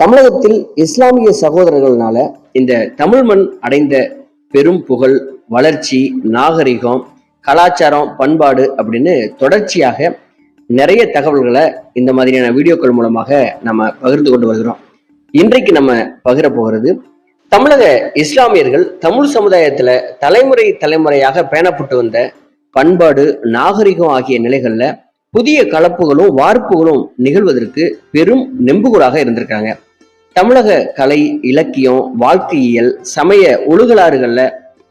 தமிழகத்தில் இஸ்லாமிய சகோதரர்கள்னால இந்த தமிழ் மண் அடைந்த பெரும் புகழ் வளர்ச்சி நாகரிகம் கலாச்சாரம் பண்பாடு அப்படின்னு தொடர்ச்சியாக நிறைய தகவல்களை இந்த மாதிரியான வீடியோக்கள் மூலமாக நம்ம பகிர்ந்து கொண்டு வருகிறோம். இன்றைக்கு நம்ம பகிர போகிறது தமிழக இஸ்லாமியர்கள் தமிழ் சமுதாயத்துல தலைமுறை தலைமுறையாக பேணப்பட்டு வந்த பண்பாடு நாகரிகம் ஆகிய நிலைகள்ல புதிய கலப்புகளும் வார்ப்புகளும் நிகழ்வதற்கு பெரும் நெம்புகூராக இருந்திருக்காங்க தமிழக கலை இலக்கியம் வாழ்க்கையியல் சமய ஒழுகலாறுகள்ல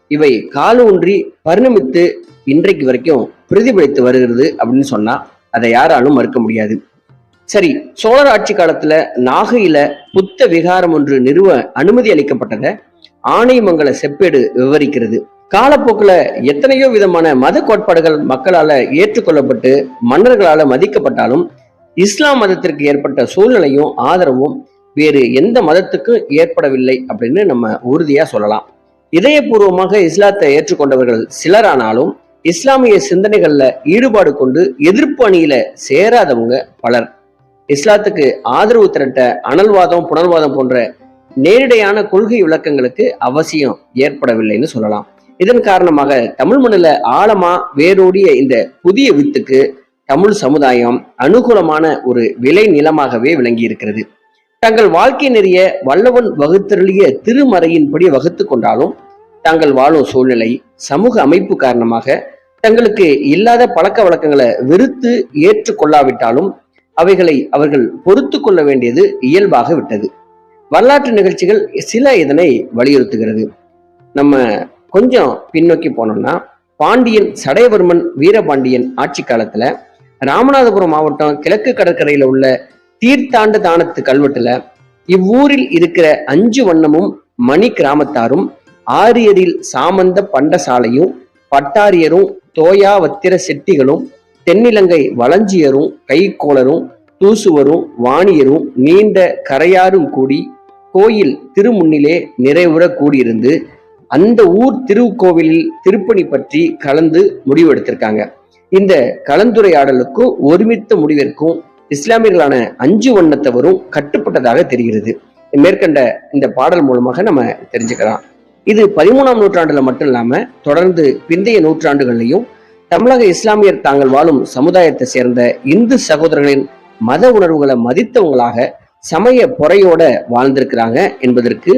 இவை காலூன்றி பரிணமித்து இன்றைக்கு வரைக்கும் பிரதிபலித்து வருகிறது அப்படின்னு சொன்னா அதை யாராலும் மறுக்க முடியாது. சரி சோழர் ஆட்சி காலத்துல நாகையில புத்த விகாரம் ஒன்று நிறுவ அனுமதி அளிக்கப்பட்டதை ஆணைமங்கல செப்பேடு விவரிக்கிறது. காலப்போக்குல எத்தனையோ விதமான மத கோட்பாடுகள் மக்களால ஏற்றுக்கொள்ளப்பட்டு மன்னர்களால மதிக்கப்பட்டாலும் இஸ்லாம் மதத்திற்கு ஏற்பட்ட சூழ்நிலையும் ஆதரவும் வேறு எந்த மதத்துக்கும் ஏற்படவில்லை அப்படின்னு நம்ம உறுதியா சொல்லலாம். இதயபூர்வமாக இஸ்லாத்தை ஏற்றுக்கொண்டவர்கள் சிலரானாலும் இஸ்லாமிய சிந்தனைகள்ல ஈடுபாடு கொண்டு எதிர்ப்பு அணியில சேராதவங்க பலர். இஸ்லாத்துக்கு ஆதரவு திரட்ட அனல்வாதம் புனர்வாதம் போன்ற நேரிடையான கொள்கை விளக்கங்களுக்கு அவசியம் ஏற்படவில்லைன்னு சொல்லலாம். இதன் காரணமாக தமிழ் மண்ணில் ஆழமா வேரோடிய இந்த புதிய வித்துக்கு தமிழ் சமுதாயம் அனுகூலமான ஒரு விளை நிலமாகவே விளங்கி இருக்கிறது தங்கள் வாழ்க்கை நெறிய வல்லவன் வகுத்தருளிய திருமறையின்படி வகுத்து கொண்டாலும் தாங்கள் வாழும் சூழ்நிலை சமூக அமைப்பு காரணமாக தங்களுக்கு இல்லாத பழக்க வழக்கங்களை வெறுத்து ஏற்றுக்கொள்ளாவிட்டாலும் அவைகளை அவர்கள் பொறுத்து கொள்ள வேண்டியது இயல்பாக விட்டது. வரலாற்று நிகழ்ச்சிகள் சில இதனை வலியுறுத்துகிறது. நம்ம கொஞ்சம் பின்னோக்கி போனோம்னா பாண்டியன் சடையவர்மன் வீரபாண்டியன் ஆட்சி காலத்துல ராமநாதபுரம் மாவட்டம் கிழக்கு கடற்கரையில உள்ள தீர்த்தாண்ட தானத்து கல்வெட்டுல இவ்வூரில் இருக்கிற அஞ்சு வண்ணமும் மணி கிராமத்தாரும் ஆரியரில் சாமந்த பண்டசாலையும் பட்டாரியரும் தோயாவத்திர செட்டிகளும் தென்னிலங்கை வளஞ்சியரும் கைக்கோளரும் தூசுவரும் வாணியரும் நீண்ட கரையாரும் கூடி கோயில் திருமுன்னிலே நிறைவுற கூடியிருந்து அந்த ஊர் திருக்கோவிலில் திருப்பணி பற்றி கலந்து முடிவெடுத்திருக்காங்க. இந்த கலந்துரையாடலுக்கும் ஒருமித்த முடிவிற்கும் இஸ்லாமியர்களான அஞ்சு வண்ணத்தவரும் கட்டுப்பட்டதாக தெரிகிறது. மேற்கண்ட இந்த பாடல் மூலமாக நம்ம தெரிஞ்சுக்கலாம். இது பதிமூணாம் நூற்றாண்டுல மட்டும் இல்லாம தொடர்ந்து பிந்தைய நூற்றாண்டுகள்லையும் தமிழக இஸ்லாமியர் தாங்கள் வாழும் சமுதாயத்தை சேர்ந்த இந்து சகோதரர்களின் மத உணர்வுகளை மதித்தவங்களாக சமய பொறையோட வாழ்ந்திருக்கிறாங்க என்பதற்கு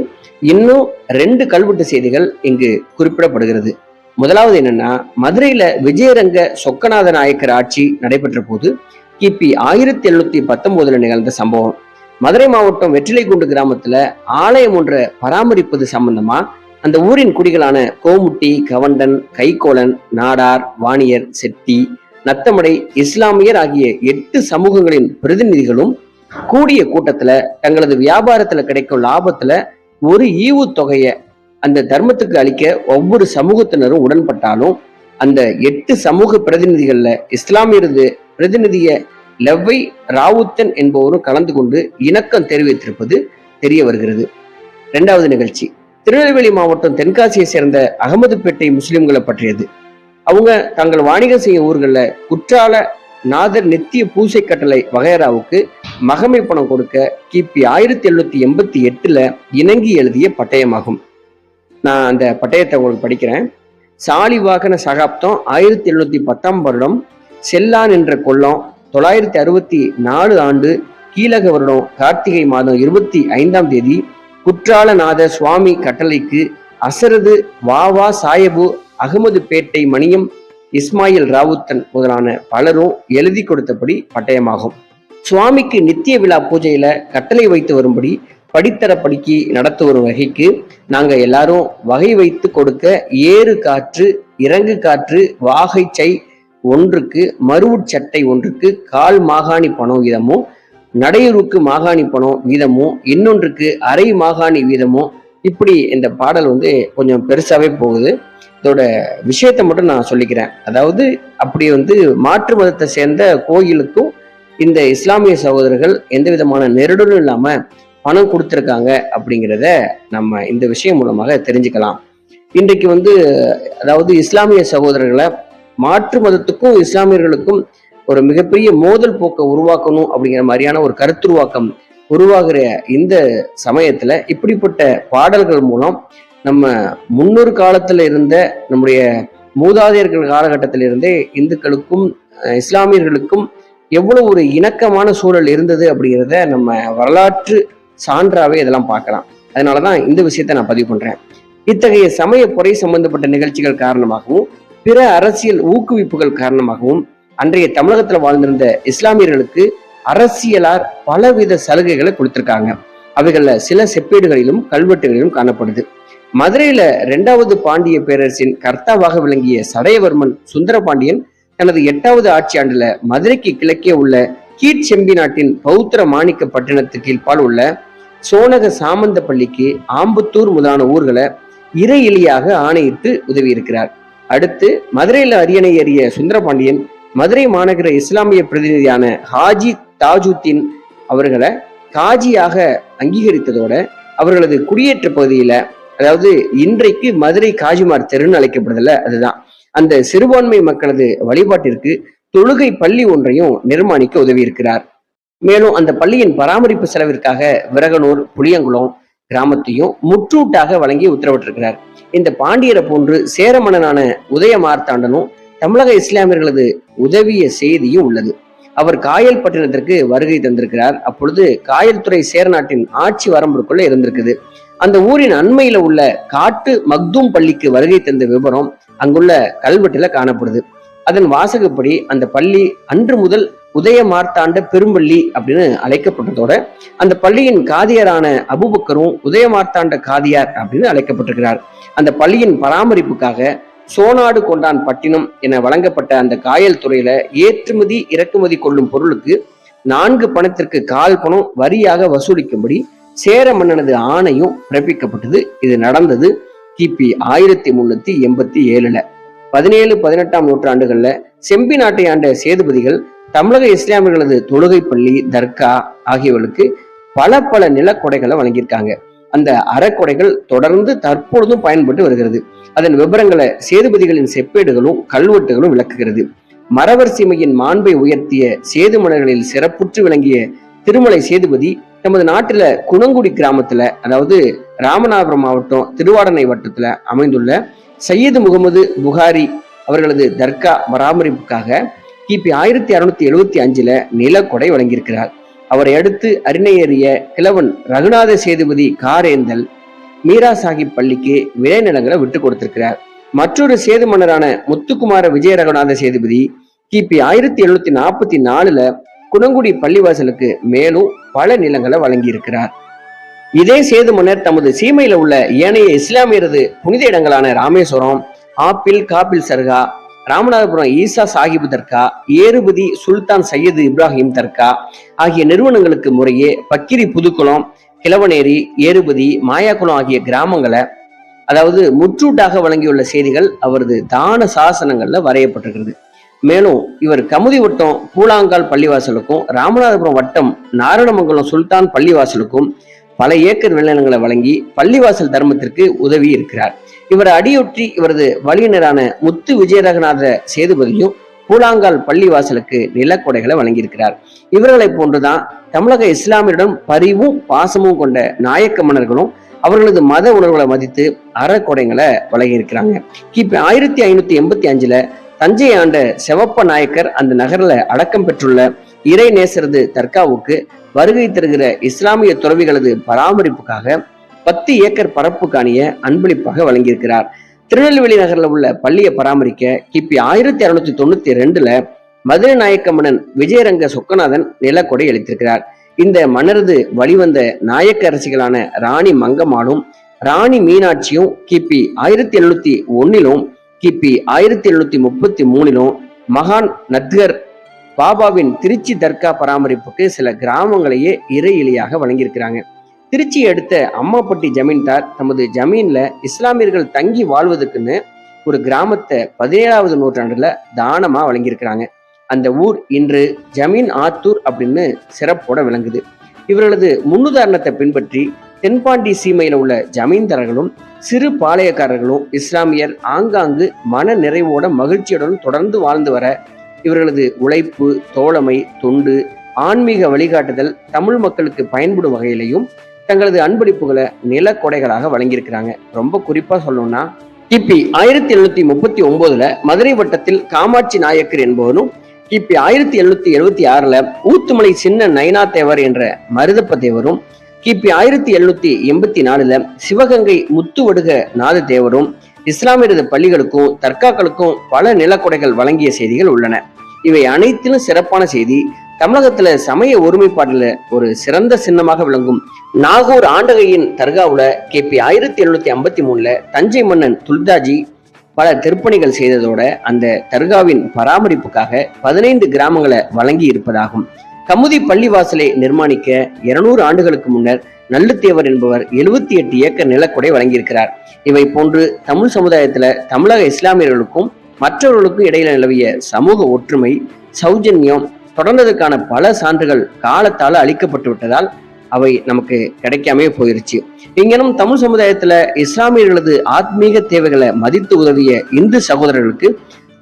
இன்னும் ரெண்டு கல்வெட்டு செய்திகள் இங்கு குறிப்பிடப்படுகிறது. முதலாவது என்னன்னா மதுரையில விஜயரங்க சொக்கநாத நாயக்கர் ஆட்சி நடைபெற்ற போது கிபி ஆயிரத்தி எழுநூத்தி பத்தொன்பதுல நிகழ்ந்த சம்பவம். மதுரை மாவட்டம் வெற்றிலைக்குண்டு கிராமத்துல ஆலயம் ஒன்றை பராமரிப்பது சம்பந்தமா? அந்த ஊரின் குடிகளான கோமுட்டி கவண்டன் கைகோளன் நாடார் வாணியர் செட்டி நத்தமடை இஸ்லாமியர் ஆகிய எட்டு சமூகங்களின் பிரதிநிதிகளும் கூடிய கூட்டத்துல தங்களது வியாபாரத்துல கிடைக்கும் லாபத்துல ஒரு ஈவு தொகையை அந்த தர்மத்துக்கு அளிக்க ஒவ்வொரு சமூகத்தினரும் உடன்பட்டாலும் அந்த எட்டு சமூக பிரதிநிதிகள்ல இஸ்லாமியரது பிரதிநிதிய லெவ்வை ராவுத்தன் என்பவரும் கலந்து கொண்டு இணக்கம் தெரிவித்திருப்பது தெரிய வருகிறது. இரண்டாவது நிகழ்ச்சி. திருநெல்வேலி மாவட்டம் தென்காசியை சேர்ந்த அகமதுப்பேட்டை முஸ்லிம்களை பற்றியது. அவங்க தங்கள் வாணிகம் செய்யும் ஊர்களில் குற்றால நாதர் நித்திய பூசை கட்டளை வகையராவுக்கு மகமை பணம் கொடுக்க கிபி ஆயிரத்தி எழுநூத்தி எண்பத்தி எட்டுல இணங்கி எழுதிய பட்டயமாகும். நான் அந்த பட்டயத்தை உங்களுக்கு படிக்கிறேன். சாலி வாகன சகாப்தம் ஆயிரத்தி எழுநூத்தி பத்தாம் வருடம் செல்லான் என்ற கொல்லம் தொள்ளாயிரத்தி அறுபத்தி நாலு ஆண்டு கீழக வருடம் கார்த்திகை மாதம் இருபத்தி ஐந்தாம் தேதி குற்றாலநாத சுவாமி கட்டளைக்கு அசரது வாவா சாயபு அகமது பேட்டை மணியம் இஸ்மாயில் ராவுத்தன் முதலான பலரும் எழுதி கொடுத்தபடி பட்டயமாகும். சுவாமிக்கு நித்திய விழா பூஜையில கட்டளை வைத்து வரும்படி படித்தரப்படிக்கு நடத்து வரும் வகைக்கு நாங்க எல்லாரும் வகை வைத்து கொடுக்க ஏறு காற்று இறங்கு காற்று வாகை ஒன்றுக்கு ஒன்றுக்கு மருவுச்சட்டை ஒன்றுக்கு கால் மாகாணி பணம் வீதமும் நடையூருக்கு மாகாணி பணம் வீதமும் இன்னொன்றுக்கு அரை மாகாணி வீதமும் இப்படி இந்த பாடல் வந்து கொஞ்சம் பெருசாவே போகுது. இதோட விஷயத்தை மட்டும் நான் சொல்லிக்கிறேன். அதாவது அப்படி வந்து மாற்று மதத்தை சேர்ந்த கோயிலுக்கும் இந்த இஸ்லாமிய சகோதரர்கள் எந்த விதமான நெருடலும் இல்லாம பணம் கொடுத்துருக்காங்க அப்படிங்கிறத நம்ம இந்த விஷயம் மூலமாக தெரிஞ்சுக்கலாம். இன்றைக்கு வந்து அதாவது இஸ்லாமிய சகோதரர்களை மாற்று மதத்துக்கும் இஸ்லாமியர்களுக்கும் ஒரு மிகப்பெரிய மோதல் போக்கை உருவாக்கணும் அப்படிங்கிற மாதிரியான ஒரு கருத்துருவாக்கம் உருவாகிற இந்த சமயத்துல இப்படிப்பட்ட பாடல்கள் மூலம் நம்ம முன்னொரு காலத்துல இருந்த நம்முடைய மூதாதையர்கள் காலகட்டத்தில இருந்தே இந்துக்களுக்கும் இஸ்லாமியர்களுக்கும் எவ்வளவு ஒரு இணக்கமான சூழல் இருந்தது அப்படிங்கிறத நம்ம வரலாற்று சான்றாவே இதெல்லாம் பார்க்கலாம். அதனாலதான் இந்த விஷயத்தை நான் பதிவு பண்றேன். இத்தகைய சமய பொறை சம்பந்தப்பட்ட நிகழ்ச்சிகள் காரணமாகவும் பிற அரசியல் ஊக்குவிப்புகள் காரணமாகவும் அன்றைய தமிழகத்துல வாழ்ந்திருந்த இஸ்லாமியர்களுக்கு அரசியலார் பலவித சலுகைகளை கொடுத்திருக்காங்க. அவைகள்ல சில செப்பேடுகளிலும் கல்வெட்டுகளிலும் காணப்படுது. மதுரையில இரண்டாவது பாண்டிய பேரரசின் கர்த்தாவாக விளங்கிய சடையவர்மன் சுந்தரபாண்டியன் தனது எட்டாவது ஆட்சி ஆண்டுல மதுரைக்கு கிழக்கே உள்ள கீழ்ச்செம்பி நாட்டின் பௌத்திர மாணிக்க பட்டினத்து கீழ்பால் உள்ள சோனக சாமந்த பள்ளிக்கு ஆம்புத்தூர் முதலான ஊர்களை இறை எலியாக ஆணையிட்டு உதவியிருக்கிறார். அடுத்து மதுரையில அரியணை ஏறிய சுந்தரபாண்டியன் மதுரை மாநகர இஸ்லாமிய பிரதிநிதியான ஹாஜி தாஜுத்தீன் அவர்களை காஜியாக அங்கீகரித்ததோட அவர்களது குடியேற்ற பகுதியில அதாவது இன்றைக்கு மதுரை காஜிமார் தெருன்னு அழைக்கப்படுதில்ல அதுதான். அந்த சிறுபான்மை மக்களது வழிபாட்டிற்கு தொழுகை பள்ளி ஒன்றையும் நிர்மாணிக்க உதவியிருக்கிறார். மேலும் அந்த பள்ளியின் பராமரிப்பு செலவிற்காக விரகனூர் புளியங்குளம் கிராமத்தையும் முற்றூட்டாக வழங்கி உத்தரவிட்டிருக்கிறார். இந்த பாண்டியரை போன்று சேர மன்னனான உதய மார்த்தாண்டனும் தமிழக இஸ்லாமியர்களது உதவிய செய்தியும் உள்ளது. அவர் காயல் பட்டினத்திற்கு வருகை தந்திருக்கிறார். அப்பொழுது காயல்துறை சேரநாட்டின் ஆட்சி வரம்பிற்குள்ள இருந்திருக்குது. அந்த ஊரின் அண்மையில உள்ள காட்டு மக்தூம் பள்ளிக்கு வருகை தந்த விவரம் அங்குள்ள கல்வெட்டுல காணப்படுது. அதன் வாசகப்படி அந்த பள்ளி அன்று முதல் உதய மார்த்தாண்ட பெரும்பள்ளி அப்படின்னு அழைக்கப்பட்டதோட அந்த பள்ளியின் காதியரான அபுபக்கரும் உதய மார்த்தாண்ட காதியார் அப்படின்னு அழைக்கப்பட்டிருக்கிறார். அந்த பள்ளியின் பராமரிப்புக்காக சோனாடு கொண்டான் பட்டினம் என வழங்கப்பட்ட அந்த காயல் துறையில ஏற்றுமதி இறக்குமதி கொள்ளும் பொருளுக்கு நான்கு பணத்திற்கு கால் பணம் வரியாக வசூலிக்கும்படி சேர மன்னனது ஆணையும் பிறப்பிக்கப்பட்டது. இது நடந்தது கிபி ஆயிரத்தி முன்னூத்தி எண்பத்தி ஏழுல. பதினேழு பதினெட்டாம் நூற்றாண்டுகள்ல செம்பி நாட்டை ஆண்ட சேதுபதிகள் தமிழக இஸ்லாமியர்களது தொழுகை பள்ளி தர்கா ஆகியவர்களுக்கு பல பல நிலக்கொடைகளை வழங்கியிருக்காங்க. அந்த அறக்கொடைகள் தொடர்ந்து தற்பொழுதும் பயன்பட்டு வருகிறது. அதன் விவரங்களை சேதுபதிகளின் செப்பேடுகளும் கல்வெட்டுகளும் விளக்குகிறது. மரவர் சீமையின் மாண்பை உயர்த்திய சேது மலர்களில் சிறப்புற்று விளங்கிய திருமலை சேதுபதி நமது நாட்டில குணங்குடி கிராமத்துல அதாவது ராமநாதபுரம் மாவட்டம் திருவாடனை வட்டத்துல அமைந்துள்ள சையது முகமது புகாரி அவர்களது தர்கா பராமரிப்புக்காக கிபி ஆயிரத்தி அறுநூத்தி எழுபத்தி அஞ்சுல நிலக்கொடை வழங்கியிருக்கிறார். அவரை அடுத்து அரிணையேறிய கிழவன் ரகுநாத சேதுபதி காரேந்தல் மீரா சாஹிப் பள்ளிக்கு விளைநிலங்களை விட்டு கொடுத்திருக்கிறார். மற்றொரு சேது மன்னரான முத்துக்குமார விஜய ரகுநாத சேதுபதி கிபி ஆயிரத்தி எழுநூத்தி நாற்பத்தி நாலுல குணங்குடி பள்ளிவாசலுக்கு மேலும் பல நிலங்களை வழங்கியிருக்கிறார். இதே சேது மன்னர் தமது சீமையில உள்ள ஏனைய இஸ்லாமியரது புனித இடங்களான ராமேஸ்வரம் ஆப்பிள் காப்பில் சர்கா ராமநாதபுரம் ஈசா சாஹிப் தர்கா ஏறுபதி சுல்தான் சையது இப்ராஹிம் தர்கா ஆகிய நிறுவனங்களுக்கு முறையே பக்கிரி புதுக்குளம் கிழவனேரி ஏறுபதி மாயாக்குளம் ஆகிய கிராமங்களை அதாவது முற்றூட்டாக வழங்கியுள்ள செய்திகள் அவரது தான சாசனங்கள்ல வரையப்பட்டிருக்கிறது. மேலும் இவர் கமுதி வட்டம் பூலாங்கால் பள்ளிவாசலுக்கும் ராமநாதபுரம் வட்டம் நாரணமங்கலம் சுல்தான் பள்ளிவாசலுக்கும் பல ஏக்கர் நிலங்களை வழங்கி பள்ளிவாசல் தர்மத்திற்கு உதவி இருக்கிறார். இவரை அடியொற்றி இவரது வழியினரான முத்து விஜயரகநாத சேதுபதியும் பூலாங்கால் பள்ளிவாசலுக்கு நிலக்கொடைகளை வழங்கியிருக்கிறார். இவர்களை போன்றுதான் தமிழக இஸ்லாமியரிடம் பரிவும் பாசமும் கொண்ட நாயக்க மன்னர்களும் அவர்களது மத உணர்வுகளை மதித்து அறக்கொடைகளை வழங்கியிருக்கிறாங்க. கிபி ஆயிரத்தி ஐநூத்தி எண்பத்தி அஞ்சுல தஞ்சை ஆண்ட செவப்ப நாயக்கர் அந்த நகரில் அடக்கம் பெற்றுள்ள இறை நேசரது தர்காவுக்கு வருகை தருகிற இஸ்லாமிய துறவிகளது பராமரிப்புக்காக பத்து ஏக்கர் பரப்பு காணிய அன்பளிப்பாக வழங்கியிருக்கிறார். திருநெல்வேலி நகரில் உள்ள பள்ளியை பராமரிக்க கிபி ஆயிரத்தி அறுநூத்தி தொண்ணூத்தி ரெண்டுல மதுரை நாயக்க மன்னன் விஜயரங்க சொக்கநாதன் நிலக்கொடை அளித்திருக்கிறார். இந்த மன்னரது வழிவந்த நாயக்க அரசிகளான ராணி மங்கம்மாளும் ராணி மீனாட்சியும் கிபி ஆயிரத்தி எழுநூத்தி ஒன்னிலும் கிபி ஆயிரத்தி எழுநூத்தி முப்பத்தி மூணிலும் மகான் நத்கர் பாபாவின் திருச்சி தர்கா பராமரிப்புக்கு சில கிராமங்களையே இறை இலையாக வழங்கியிருக்கிறாங்க. திருச்சியை அடுத்த அம்மாப்பட்டி ஜமீன்தார் தமது ஜமீன்ல இஸ்லாமியர்கள் தங்கி வாழ்வதற்குன்னு ஒரு கிராமத்தை பதினேழாவது நூற்றாண்டுல தானமா வழங்கியிருக்கிறாங்க. அந்த ஊர் இன்று ஜமீன் ஆத்தூர் அப்படின்னு சிறப்போட விளங்குது. இவர்களது முன்னுதாரணத்தை பின்பற்றி தென்பாண்டி சீமையில் உள்ள ஜமீன்தாரர்களும் சிறு பாளையக்காரர்களும் இஸ்லாமியர் ஆங்காங்கு மன நிறைவோட மகிழ்ச்சியுடன் தொடர்ந்து வாழ்ந்து வர இவர்களது உழைப்பு தோழமை தொண்டு ஆன்மீக வழிகாட்டுதல் தமிழ் மக்களுக்கு பயன்படும் வகையிலையும் தங்களது அன்பளிப்புகளை நிலக்கொடைகளாக வழங்கியிருக்கிறாங்க. ரொம்ப குறிப்பா சொல்லணும்னா கிபி ஆயிரத்தி எழுநூத்தி முப்பத்தி ஒன்பதுல மதுரை வட்டத்தில் காமாட்சி நாயக்கர் என்பவரும் கிபி ஆயிரத்தி எழுநூத்தி எழுபத்தி ஆறுல ஊத்துமலை சின்ன நயனா தேவர் என்ற மருதப்ப தேவரும் கிபி ஆயிரத்தி எழுநூத்தி எண்பத்தி நாலுல சிவகங்கை முத்துவடுக நாத தேவரும் இஸ்லாமியரது பள்ளிகளுக்கும் தர்காக்களுக்கும் பல நிலக்கொடைகள் வழங்கிய செய்திகள் உள்ளன. இவை அனைத்திலும் சிறப்பான செய்தி தமிழகத்துல சமய ஒருமைப்பாட்டுல ஒரு சிறந்த சின்னமாக விளங்கும் நாகூர் ஆண்டகையின் தர்காவுல கிபி ஆயிரத்தி எழுநூத்தி ஐம்பத்தி மூணுல தஞ்சை மன்னன் துல்தாஜி பல திருப்பணிகள் செய்ததோட அந்த தர்காவின் பராமரிப்புக்காக பதினைந்து கிராமங்களை வழங்கி இருப்பதாகும் கமுதி பள்ளிவாசலை நிர்மாணிக்க இருநூறு ஆண்டுகளுக்கு முன்னர் நல்லுத்தேவர் என்பவர் எழுபத்தி எட்டு ஏக்கர் நிலக்கொடை வழங்கியிருக்கிறார். இவை போன்று தமிழ் சமுதாயத்துல தமிழக இஸ்லாமியர்களுக்கும் மற்றவர்களுக்கும் இடையில நிலவிய சமூக ஒற்றுமை சௌஜன்யம் தொடர்ந்ததற்கான பல சான்றுகள் காலத்தால் அளிக்கப்பட்டு விட்டதால் அவை நமக்கு கிடைக்காமே போயிருச்சு. இங்கனும் தமிழ் சமுதாயத்துல இஸ்லாமியர்களது ஆத்மீக தேவைகளை மதித்து உதவிய இந்து சகோதரர்களுக்கு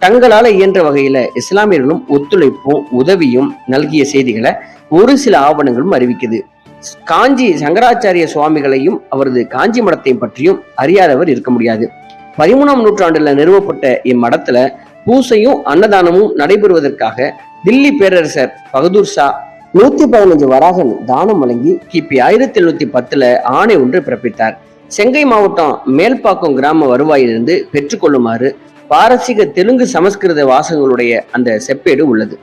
தங்களால இயன்ற வகையில இஸ்லாமியர்களும் ஒத்துழைப்பும் உதவியும் நல்கிய செய்திகளை ஒரு சில ஆவணங்களும் அறிவிக்குது. காஞ்சி சங்கராச்சாரிய சுவாமிகளையும் அவரது காஞ்சி மடத்தையும் பற்றியும் அறியாதவர் இருக்க முடியாது. பதிமூணாம் நூற்றாண்டுல நிறுவப்பட்ட இம்மடத்துல பூசையும் அன்னதானமும் நடைபெறுவதற்காக தில்லி பேரரசர் பகதூர் ஷா நூத்தி பதினஞ்சு வராகன் தானம் வழங்கி கிபி ஆயிரத்தி எழுநூத்தி பத்துல ஆணை ஒன்று பிறப்பித்தார். செங்கை மாவட்டம் மேல்பாக்கம் கிராம வருவாயிலிருந்து பெற்றுக்கொள்ளுமாறு பாரசீக தெலுங்கு சமஸ்கிருத வாசகங்களுடைய அந்த செப்பேடு உள்ளது.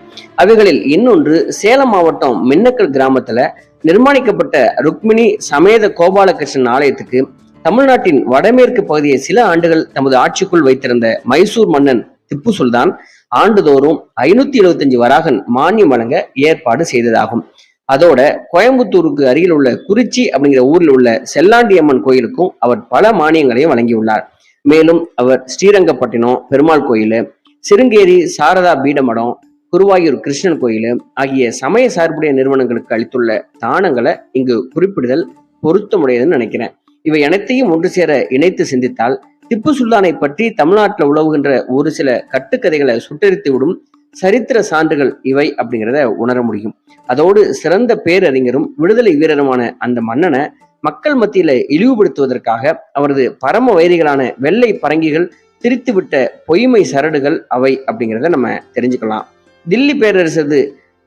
அவைகளில் இன்னொன்று சேலம் மாவட்டம் மின்னக்கல் கிராமத்துல நிர்மாணிக்கப்பட்ட ருக்மிணி சமேத கோபாலகிருஷ்ணன் ஆலயத்துக்கு தமிழ்நாட்டின் வடமேற்கு பகுதியை சில ஆண்டுகள் தமது ஆட்சிக்குள் வைத்திருந்த மைசூர் மன்னன் திப்பு சுல்தான் ஆண்டுதோறும் ஐநூத்தி எழுபத்தஞ்சு வராகன் மானியம் வழங்க ஏற்பாடு செய்ததாகும். அதோட கோயம்புத்தூருக்கு அருகில் உள்ள குறிச்சி அப்படிங்கிற ஊரில் உள்ள செல்லாண்டியம்மன் கோயிலுக்கும் அவர் பல மானியங்களையும் வழங்கியுள்ளார். மேலும் அவர் ஸ்ரீரங்கப்பட்டினம் பெருமாள் கோயில் சிருங்கேரி சாரதா பீடமடம் குருவாயூர் கிருஷ்ணன் கோயில் ஆகிய சமய சார்புடைய நிறுவனங்களுக்கு அளித்துள்ள தானங்களை இங்கு குறிப்பிடுதல் பொருத்தமுடையதுன்னு நினைக்கிறேன். இவை அனைத்தையும் ஒன்று சேர இணைத்து சிந்தித்தால் திப்பு சுல்தானை பற்றி தமிழ்நாட்டில் உழவுகின்ற ஒரு சில கட்டுக்கதைகளை சுட்டரித்து விடும் சரித்திர சான்றுகள் இவை அப்படிங்கிறத உணர முடியும். அதோடு சிறந்த பேரறிஞரும் விடுதலை வீரருமான அந்த மன்னனை மக்கள் மத்தியில இழிவுபடுத்துவதற்காக அவரது பரம வைரிகளான வெள்ளை பரங்கிகள் திரித்துவிட்ட பொய்மை சரடுகள் அவை அப்படிங்கிறத நம்ம தெரிஞ்சுக்கலாம். தில்லி பேரரசது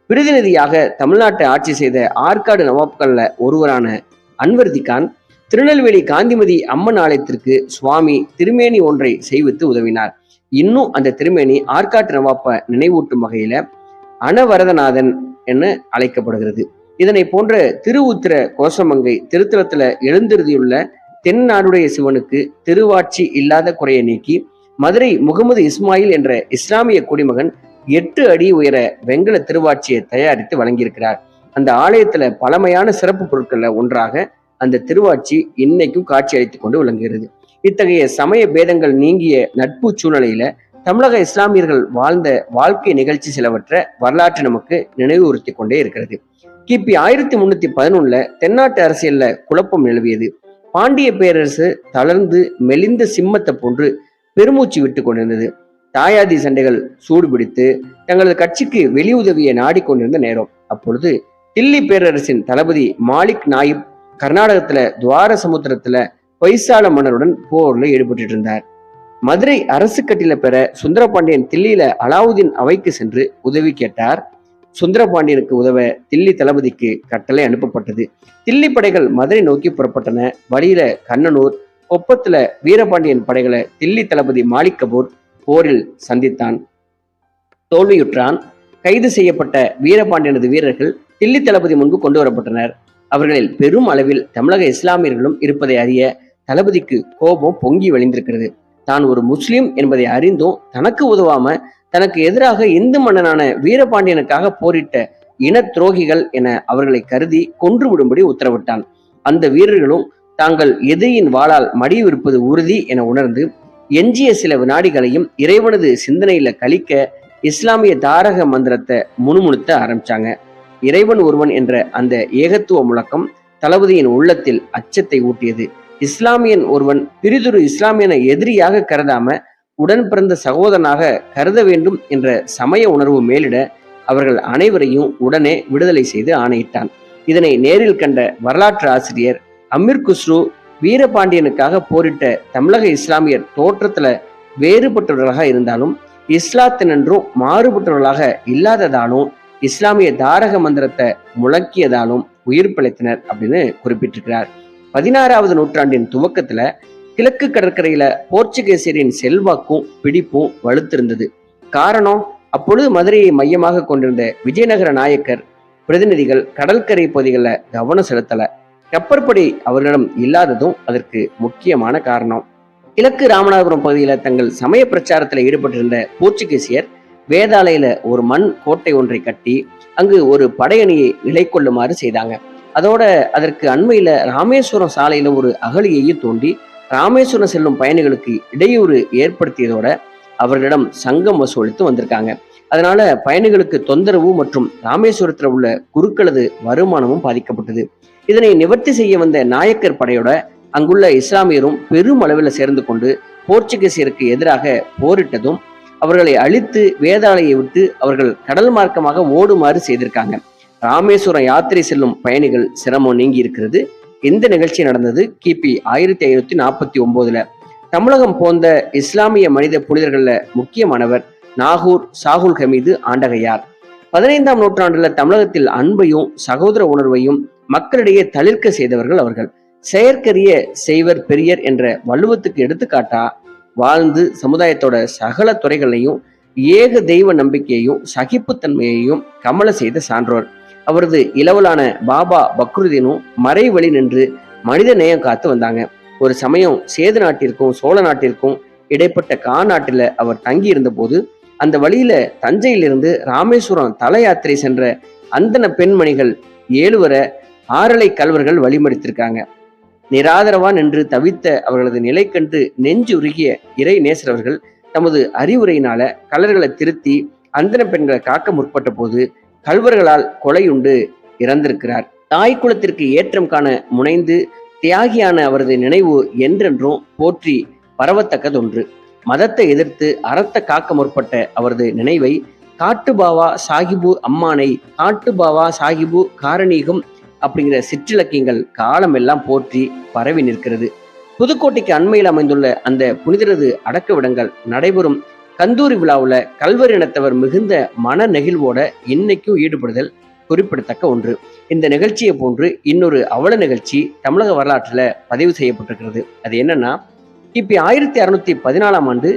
பிரதிநிதியாக தமிழ்நாட்டை ஆட்சி செய்த ஆற்காடு நவாப்கள்ல ஒருவரான அன்வர்தி கான் திருநெல்வேலி காந்திமதி அம்மன் ஆலயத்திற்கு சுவாமி திருமேனி ஒன்றை செய்வித்து உதவினார். இன்னும் அந்த திருமேனி ஆற்காட்டு நவாப்ப நினைவூட்டும் வகையில அனவரதநாதன் என அழைக்கப்படுகிறது. இதனை போன்ற திருவுத்திர கோசமங்கை திருத்தலத்துல எழுந்திருதியுள்ள தென்னாடுடைய சிவனுக்கு திருவாட்சி இல்லாத குறையை நீக்கி மதுரை முகமது இஸ்மாயில் என்ற இஸ்லாமிய குடிமகன் எட்டு அடி உயர வெங்கல திருவாட்சியை தயாரித்து வழங்கியிருக்கிறார். அந்த ஆலயத்துல பழமையான சிறப்பு பொருட்கள்ல ஒன்றாக அந்த திருவாட்சி இன்னைக்கும் காட்சி அளித்துக் கொண்டு விளங்குகிறது. இத்தகைய சமய பேதங்கள் நீங்கிய நட்பு சூழ்நிலையில தமிழக இஸ்லாமியர்கள் வாழ்ந்த வாழ்க்கை நிகழ்ச்சி சிலவற்றை வரலாற்று நமக்கு நினைவுறுத்தி கொண்டே இருக்கிறது. கிபி ஆயிரத்தி முன்னூத்தி பதினொன்னுல தென்னாட்டு அரசியல்ல குழப்பம் நிலவியது பாண்டிய பேரரசு தளர்ந்து மெலிந்த சிம்மத்தை போன்று பெருமூச்சு விட்டு கொண்டிருந்தது. தாயாதி சண்டைகள் சூடுபிடித்து தங்களது கட்சிக்கு வெளி உதவியை நாடிக்கொண்டிருந்த நேரம். அப்பொழுது தில்லி பேரரசின் தளபதி மாலிக் நாயிப் கர்நாடகத்துல துவார சமுத்திரத்துல பொய்சால மன்னருடன் போர்ல ஈடுபட்டு இருந்தார். மதுரை அரசு கட்டில பெற சுந்தரபாண்டியன் தில்லியில அலாவுதீன் அவைக்கு சென்று உதவி கேட்டார். சுந்தரபாண்டியனுக்கு உதவ தில்லி தளபதிக்கு கட்டளை அனுப்பப்பட்டது. தில்லி படைகள் மதுரை நோக்கி புறப்பட்டன. வழியில கண்ணனூர் கொப்பத்துல வீரபாண்டியன் படைகளை தில்லி தளபதி மாலிக் கபூர் போரில் சந்தித்தான். தோல்வியுற்றான். கைது செய்யப்பட்ட வீரபாண்டியனது வீரர்கள் தில்லி தளபதி முன்பு கொண்டு வரப்பட்டனர். அவர்களில் பெரும் அளவில் தமிழக இஸ்லாமியர்களும் இருப்பதை அறிய தளபதிக்கு கோபம் பொங்கி வழிந்திருக்கிறது தான் ஒரு முஸ்லிம் என்பதை அறிந்தும் தனக்கு உதவாம தனக்கு எதிராக இந்து மன்னனான வீரபாண்டியனுக்காக போரிட்ட இன துரோகிகள் என அவர்களை கருதி கொன்று விடும்படி உத்தரவிட்டான். அந்த வீரர்களும் தாங்கள் எதிரியின் வாளால் மடிவிருப்பது உறுதி என உணர்ந்து எஞ்சிய சில வினாடிகளையும் இறைவனது சிந்தனையில கழிக்க இஸ்லாமிய தாரக மந்திரத்தை முணுமுணுத்த ஆரம்பிச்சாங்க. இறைவன் ஒருவன் என்ற அந்த ஏகத்துவ முழக்கம் தளபதியின் உள்ளத்தில் அச்சத்தை ஊட்டியது. இஸ்லாமியன் ஒருவன் பிரிதொரு இஸ்லாமியனை எதிரியாக கருதாம உடன் பிறந்த சகோதரனாக கருத வேண்டும் என்ற சமய உணர்வு மேலிட அவர்கள் அனைவரையும் உடனே விடுதலை செய்து ஆணையிட்டான். இதனை நேரில் கண்ட வரலாற்று ஆசிரியர் அமீர் குஸ்ரு வீரபாண்டியனுக்காக போரிட்ட தமிழக இஸ்லாமியர் தோற்றத்துல வேறுபட்டவர்களாக இருந்தாலும் இஸ்லாத்தினன்றும் மாறுபட்டவர்களாக இல்லாததாலும் இஸ்லாமிய தாரக மந்திரத்தை முழக்கியதாலும் உயிர் பிழைத்தனர் அப்படின்னு குறிப்பிட்டிருக்கிறார். பதினாறாவது நூற்றாண்டின் துவக்கத்துல கிழக்கு கடற்கரையில போர்ச்சுகீசியரின் செல்வாக்கும் பிடிப்பும் வலுத்திருந்தது. காரணம் அப்பொழுது மதுரையை மையமாக கொண்டிருந்த விஜயநகர நாயக்கர் பிரதிநிதிகள் கடற்கரை பகுதிகளில் கவனம் செலுத்தல. கப்பற்படை அவர்களிடம் இல்லாததும் அதற்கு முக்கியமான காரணம். கிழக்கு ராமநாதபுரம் பகுதியில தங்கள் சமய பிரச்சாரத்தில் ஈடுபட்டிருந்த போர்ச்சுகீசியர் வேதாளையில ஒரு மண் கோட்டை ஒன்றை கட்டி அங்கு ஒரு படையணியை நிலை கொள்ளுமாறு செய்தாங்க. அதோட அதற்கு அண்மையில ராமேஸ்வரம் சாலையில ஒரு அகழியையும் தோண்டி ராமேஸ்வரம் செல்லும் பயணிகளுக்கு இடையூறு ஏற்படுத்தியதோட அவர்களிடம் சங்கம் வசூலித்து வந்திருக்காங்க. அதனால பயணிகளுக்கு தொந்தரவு மற்றும் ராமேஸ்வரத்தில் உள்ள குருக்களது வருமானமும் பாதிக்கப்பட்டது. இதனை நிவர்த்தி செய்ய வந்த நாயக்கர் படையோட அங்குள்ள இஸ்லாமியரும் பெரும் அளவில் சேர்ந்து கொண்டு போர்ச்சுகீசியருக்கு எதிராக போரிட்டதும் அவர்களை அழித்து வேதாளையை விட்டு அவர்கள் கடல் மார்க்கமாக ஓடுமாறு செய்திருக்காங்க. ராமேஸ்வரம் யாத்திரை செல்லும் பயணிகள் சிரமம் நீங்கி இருக்கிறது. இந்த நிகழ்ச்சி நடந்தது கிபி ஆயிரத்தி ஐநூத்தி நாற்பத்தி ஒன்பதுல தமிழகம் போந்த இஸ்லாமிய மனித புனிதர்கள்ல முக்கியமானவர் நாகூர் சாகுல் ஹமீது ஆண்டகையார். பதினைந்தாம் நூற்றாண்டுல தமிழகத்தில் அன்பையும் சகோதர உணர்வையும் மக்களிடையே தளிர்க்க செய்தவர்கள் அவர்கள். செயற்கரிய செய்வர் பெரியர் என்ற வள்ளுவத்துக்கு எடுத்துக்காட்டா வாழ்ந்து சமுதாயத்தோட சகல துறைகளையும் ஏக தெய்வ நம்பிக்கையையும் சகிப்புத்தன்மையையும் கமல செய்த சான்றோர். அவரது இளவலான பாபா பக்ருதீனும் மறைவழி நின்று மனித நேயம் காத்து வந்தாங்க. ஒரு சமயம் சேது நாட்டிற்கும் சோழ நாட்டிற்கும் இடைப்பட்ட கா நாட்டில் அவர் தங்கி இருந்தபோது அந்த வழியில தஞ்சையிலிருந்து ராமேஸ்வரம் தல யாத்திரை சென்ற அந்தன பெண்மணிகள் ஏழுவரை ஆறலை கல்வர்கள் வழிமறித்திருக்காங்க நிராதரவா நின்று தவித்த அவர்களது நிலை கண்டு நெஞ்சு உருகிய இறை நேசரவர்கள் தமது அறிவுரையினால கலர்களை திருத்தி அந்தன பெண்களை காக்க முற்பட்ட போது கல்வர்களால் கொலையுண்டு இறந்திருக்கிறார். தாய் குலத்திற்கு ஏற்றம் காண முனைந்து தியாகியான அவரது நினைவு என்றென்றும் போற்றி பரவத்தக்கதொன்று. மதத்தை எதிர்த்து அறத்தை காக்க முற்பட்ட அவரது நினைவை காட்டுபாவா சாஹிபு அம்மானை காட்டுபாவா சாஹிபு காரணீகம் அப்படிங்கிற சிற்றிலக்கியங்கள் காலமெல்லாம் போற்றி பரவி நிற்கிறது. புதுக்கோட்டைக்கு அண்மையில் அமைந்துள்ள அந்த புனிதரது அடக்கவிடங்கள் நடைபெறும் கந்தூரி விழாவில் கல்வர் இனத்தவர் மிகுந்த மன நெகிழ்வோட இன்னைக்கும் ஈடுபடுதல் குறிப்பிடத்தக்க ஒன்று. இந்த நிகழ்ச்சியை போன்று இன்னொரு அவல நிகழ்ச்சி தமிழக வரலாற்றில் பதிவு செய்யப்பட்டிருக்கிறது. அது என்னன்னா கிபி ஆயிரத்தி அறுநூத்தி பதினாலாம் ஆண்டு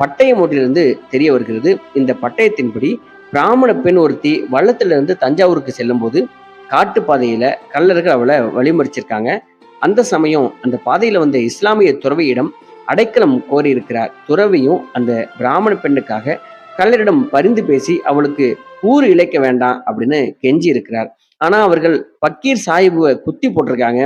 பட்டயம் ஒன்றிலிருந்து தெரிய வருகிறது. இந்த பட்டயத்தின்படி பிராமண பெண் ஒருத்தி வள்ளத்திலிருந்து தஞ்சாவூருக்கு செல்லும்போது காட்டுப்பாதையில கல்லர்கள் அவளை வழிமறிச்சிருக்காங்க. அந்த சமயம் அந்த பாதையில வந்த இஸ்லாமிய துறவியிடம் அடைக்கலம் கோரி இருக்கிறார் துறவியும் அந்த பிராமண பெண்ணுக்காக கல்லரிடம் பரிந்து பேசி அவளுக்கு ஊர் இழைக்க வேண்டாம் அப்படின்னு கெஞ்சி இருக்கிறார். ஆனா அவர்கள் பக்கீர் சாஹிபுவை குத்தி போட்டிருக்காங்க.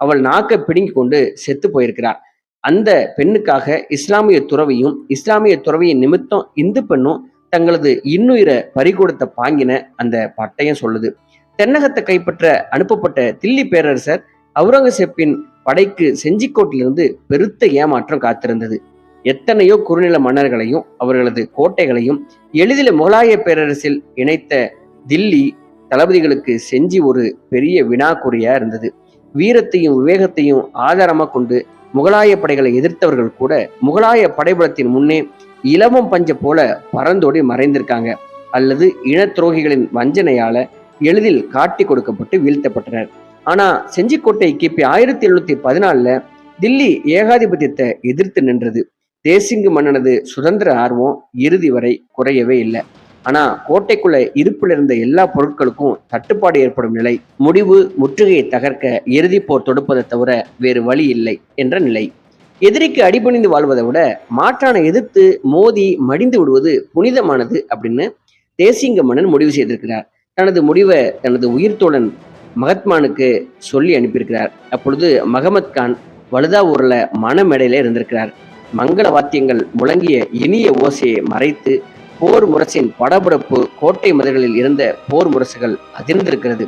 அவள் நாக்கை பிடுங்கி கொண்டு செத்து போயிருக்கிறார். அந்த பெண்ணுக்காக இஸ்லாமிய துறவியும் இஸ்லாமிய துறவியின் நிமித்தம் இந்து பெண்ணும் தங்களது இன்னுயிரை பறிகொடுத்த பாங்கின அந்த பட்டயம் சொல்லுது. தென்னகத்தை கைப்பற்ற அனுப்பப்பட்ட தில்லி பேரரசர் அவுரங்கசீப்பின் படைக்கு செஞ்சிக்கோட்டிலிருந்து பெருத்த ஏமாற்றம் காத்திருந்தது. எத்தனையோ குறுநில மன்னர்களையும் அவர்களது கோட்டைகளையும் எளிதில் முகலாய பேரரசில் இணைத்த தில்லி தளபதிகளுக்கு செஞ்சி ஒரு பெரிய வினாக்குறியா இருந்தது. வீரத்தையும் விவேகத்தையும் ஆதாரமாக கொண்டு முகலாய படைகளை எதிர்த்தவர்கள் கூட முகலாய படைபலத்தின் முன்னே இலவம் பஞ்ச போல பறந்தோடி மறைந்திருக்காங்க. அல்லது இன துரோகிகளின் வஞ்சனையால எளிதில் காட்டி கொடுக்கப்பட்டு வீழ்த்தப்பட்டனர். ஆனா செஞ்சிக்கோட்டை கிபி ஆயிரத்தி எழுநூத்தி பதினாலுல தில்லி ஏகாதிபத்தியத்தை எதிர்த்து நின்றது. தேசிங்கு மன்னனது சுதந்திர ஆர்வம் இறுதி வரை குறையவே இல்லை. ஆனா கோட்டைக்குள்ள இருப்பில் இருந்த எல்லா பொருட்களுக்கும் தட்டுப்பாடு ஏற்படும் நிலை முடிவு முற்றுகையை தகர்க்க இறுதி போர் தொடுப்பதை தவிர வேறு வழி இல்லை என்ற நிலை. எதிரிக்கு அடிபணிந்து வாழ்வதை விட மாற்றான எதிர்த்து மோதி மடிந்து விடுவது புனிதமானது அப்படின்னு தேசிங்க மன்னன் முடிவு செய்திருக்கிறார். தனது முடிவை தனது உயிர்த்தோழன் மகத்மானுக்கு சொல்லி அனுப்பியிருக்கிறார். அப்பொழுது மகமத் கான் வலுதாவூர்ல மனமேடையில் இருந்திருக்கிறார். மங்கள வாத்தியங்கள் முழங்கிய இனிய ஓசையை மறைத்து போர் முரசின் படபடப்பு கோட்டை மதர்களில் இருந்த போர் முரசுகள் அதிர்ந்திருக்கிறது.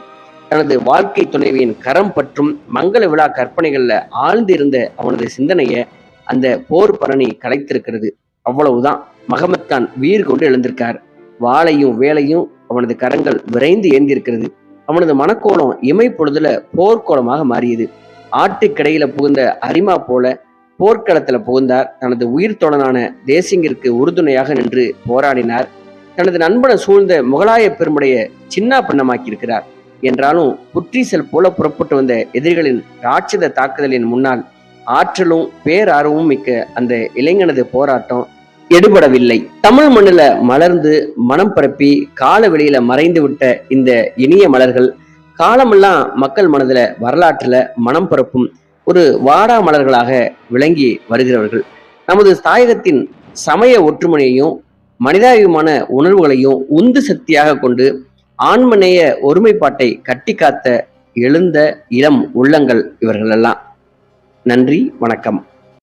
தனது வாழ்க்கை துணைவியின் கரம் பற்றும் மங்கள விழா கற்பனைகள்ல ஆழ்ந்து இருந்த அவனது சிந்தனையை அந்த போர் பரணி கலைத்திருக்கிறது. அவ்வளவுதான். மகமத் கான் வீர் கொண்டு எழுந்திருக்கார். வாளையும் வேலையும் அவனது கரங்கள் விரைந்து ஏந்திருக்கிறது. அவனது மனக்கோலம் இமை பொழுதுல போர்க்கோலமாக மாறியது ஆட்டுக்கிடையில புகுந்த அரிமா போல போர்க்களத்துல புகுந்தார். தனது உயிர் தோழனான தேசிங்கிற்கு உறுதுணையாக நின்று போராடினார். தனது நண்பனை சூழ்ந்த முகலாய பெருமுடைய சின்ன பண்ணமாக்கியிருக்கிறார். என்றாலும் புற்றீசல் போல புறப்பட்டு வந்த எதிரிகளின் ராட்சத தாக்குதலின் முன்னால் ஆற்றலும் பேரார்வமும் மிக்க அந்த இளைஞனது போராட்டம் எடுபடவில்லை. தமிழ் மண்ணில மலர்ந்து மனம் பரப்பி கால வெளியில மறைந்து விட்ட இந்த இனிய மலர்கள் காலமெல்லாம் மக்கள் மனதுல வரலாற்றுல மனம் பரப்பும் ஒரு வாடா மலர்களாக விளங்கி வருகிறவர்கள். நமது தாயகத்தின் சமய ஒற்றுமையையும் மனிதாபிமான உணர்வுகளையும் உந்து சக்தியாக கொண்டு ஆன்மநேய ஒருமைப்பாட்டை கட்டி காத்த எழுந்த இளம் உள்ளங்கள் இவர்களெல்லாம். நன்றி வணக்கம்.